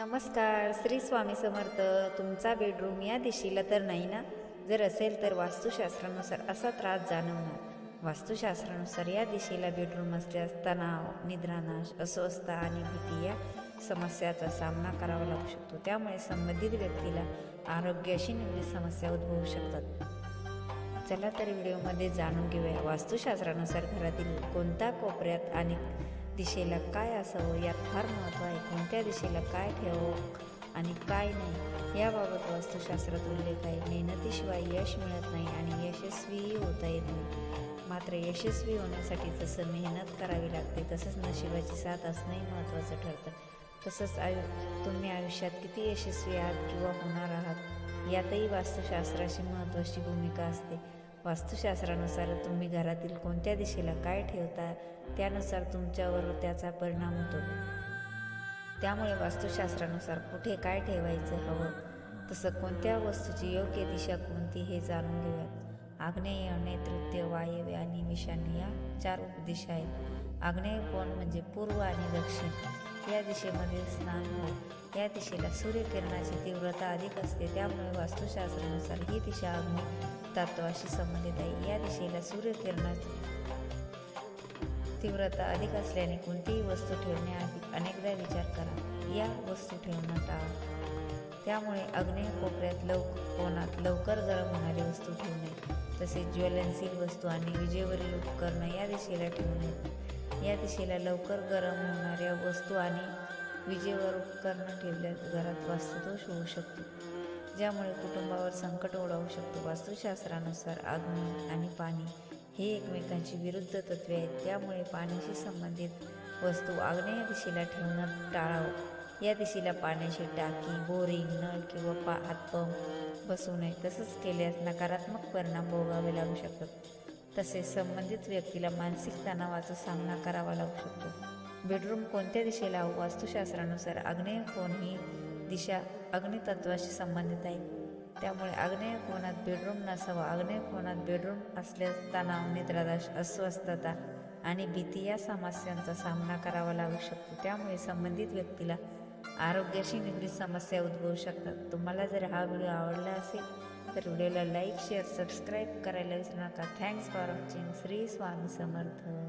नमस्कार श्री स्वामी समर्थ. तुमचा बेडरूम या दिशेला तर नाही ना? जर असेल तर वास्तुशास्त्रानुसार असा त्रास जाणवणार. वास्तुशास्त्रानुसार या दिशेला बेडरूम असल्यास तणाव निद्रानाश अस्वस्थता आणि भीती या समस्याचा सामना करावा लागू शकतो. त्यामुळे संबंधित व्यक्तीला आरोग्याशी निगडीत समस्या उद्भवू शकतात. चला तर व्हिडिओमध्ये जाणून घेऊया. वास्तुशास्त्रानुसार घरातील कोणत्या कोपऱ्यात आणि दिशेला काय असावं यात फार महत्त्व आहे. कोणत्या दिशेला काय ठेवावं आणि काय नाही याबाबत वास्तुशास्त्रात उल्लेख आहे. मेहनतीशिवाय यश मिळत नाही आणि यशस्वीही होता येत नाही. मात्र यशस्वी होण्यासाठी जसं मेहनत करावी लागते तसंच नशिबाची साथ असणंही महत्त्वाचं ठरतं. तसंच आयु तुम्ही आयुष्यात किती यशस्वी आहात किंवा होणार आहात यातही वास्तुशास्त्राची महत्त्वाची भूमिका असते. वास्तुशास्त्रानुसार तुम्ही घरातील कोणत्या दिशेला काय ठेवता त्यानुसार तुमच्यावर त्याचा परिणाम होतो. त्यामुळे वास्तुशास्त्रानुसार कुठे काय ठेवायचं हवं तसं कोणत्या वस्तूची योग्य दिशा कोणती हे जाणून घेऊयात आग्नेय नैऋत्य वायव्य आणि विषाणू या चार उपदिशा आहेत. आग्नेय कोण म्हणजे पूर्व आणि दक्षिण. या दिशेमध्ये स्नान होय या दिशेला सूर्यकिरणाची तीव्रता अधिक असते त्यामुळे वास्तुशास्त्रानुसार ही दिशा अग्नी तत्वाशी संबंधित आहे. या दिशेला सूर्यकिरणाची तीव्रता अधिक असल्याने कोणतीही वस्तू ठेवण्याआधी अनेकदा विचार करा. या वस्तू ठेवणं टाळा त्यामुळे अग्नेय कोपऱ्यात लव कोणात लवकर गरम होणारी वस्तू ठेवू नये तसेच ज्वलनशील वस्तू आणि विजेवरील उपकरणं या दिशेला ठेवू नये. या दिशेला लवकर गरम होणाऱ्या वस्तू आणि विजेवर उपकरणं ठेवल्यास घरात वास्तुदोष होऊ शकतो ज्यामुळे कुटुंबावर संकट ओढावू शकतो. वास्तुशास्त्रानुसार अग्नी आणि पाणी हे एकमेकांची विरुद्ध तत्वे आहेत. त्यामुळे पाण्याशी संबंधित वस्तू आग्नेय दिशेला ठेवणं टाळावं. या दिशेला पाण्याची टाकी बोरिंग नळ किंवा पा हातपंप बसू नये. तसंच केल्यास नकारात्मक परिणाम भोगावे लागू शकतात. तसेच संबंधित व्यक्तीला मानसिक तणावाचा सामना करावा लागू शकतो. बेडरूम कोणत्या दिशेला वास्तुशास्त्रानुसार आग्नेय कोण ही दिशा अग्नितत्वाशी संबंधित आहे. त्यामुळे आग्नेय कोणात बेडरूम नसावा. आग्नेय कोणात बेडरूम असल्यास तणाव निद्रादाश अस्वस्थता आणि भीती या समस्यांचा सामना करावा लागू शकतो. त्यामुळे संबंधित व्यक्तीला आरोग्याशी निगडीत समस्या उद्भवू शकतात. तुम्हाला जर हा व्हिडिओ आवडला असेल तर व्हिडिओला लाईक शेअर सबस्क्राईब करायला विसरू नका. Thanks for watching. Shri Swami Samarth.